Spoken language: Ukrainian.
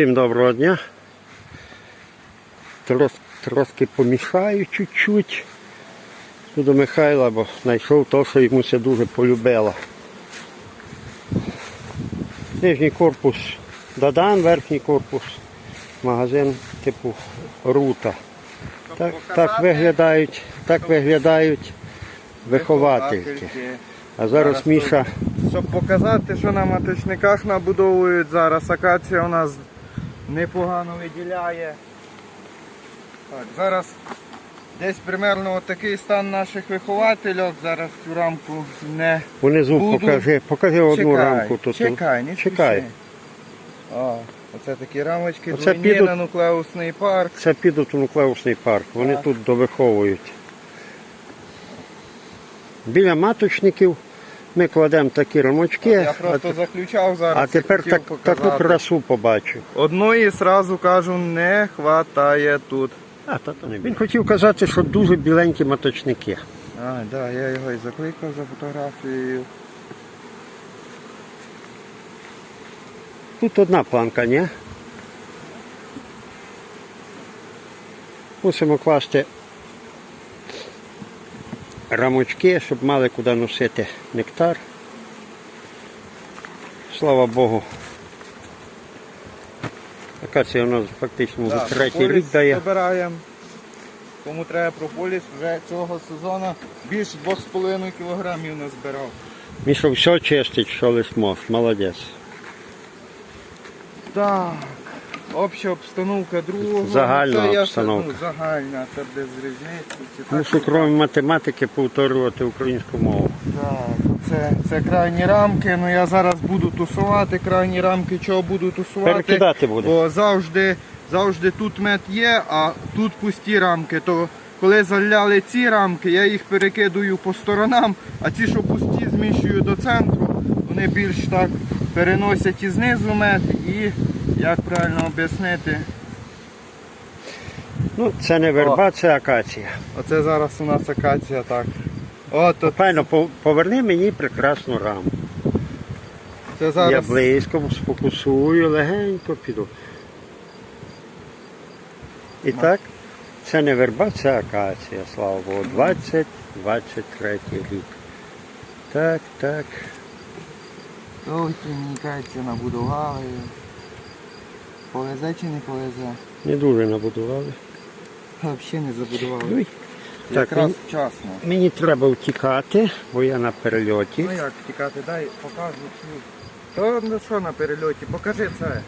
Всім доброго дня. Трос, трошки помішаю чуть-чуть. Тут до Михайла, бо знайшов те, що йому це дуже полюбило. Нижній корпус Дадан, верхній корпус, магазин типу Рута. Так, так виглядають, так виховательки. виховательки. А Зараз Міша Щоб показати, що на маточниках набудовують зараз. Акація у нас непогано виділяє. Так, зараз десь примерно отакий стан наших виховательок. Зараз цю рамку не Унизу Буду. покажи, покажи одну чекай, рамку тут. Чекай, не Чекай. О, оце такі рамочки, Оце двойні підуть- на нуклеусний парк. Це підуть у нуклеусний парк. Вони Так. тут довиховують. Біля маточників ми кладемо такі рамочки, Я просто заключав зараз. а тепер хотів так, показати. таку красу побачив. Одної сразу кажу, не хватає тут. А, та, то не він хотів казати, що дуже біленькі маточники. А, да, я його і закликав за фотографією. Тут одна планка, ні? Мусимо класти рамочки, щоб мали куди носити нектар. Слава Богу. Акація у нас фактично вже третій рік дає. Забираємо. Кому треба прополіс, вже цього сезону більше 2,5 кілограмів назбирав. Міша все чистить, що лиш мож. Молодець. Так. Обща обстановка другого. Загальна Це я обстановка. Ну, загальна, це без різниці. Мушу чи крім математики повторювати українську мову. Так, це, це крайні рамки. Ну я зараз буду тусувати крайні рамки. Чого буду тусувати? Перекидати буде. Бо завжди, завжди тут мед є, а тут пусті рамки. То коли заляли ці рамки, я їх перекидую по сторонам, а ці, що пусті, зміщую до центру. Вони більш так переносять і знизу мед, і як правильно об'яснити. Ну, це не верба, це акація. Оце зараз у нас акація так. От, от Файно, поверни мені прекрасну раму. це Я близько сфокусую, легенько піду. І так, це не верба, це акація, слава Богу. 20-23 рік. Так, так. Ой, мені кажеться, набудували. Повезе чи не повезе? Не дуже набудували. Взагалі не забудували. Так, Якраз мені, вчасно. мені треба втікати, бо я на перельоті. Ну як втікати, дай покажу цю. То ну що на перельоті, покажи це.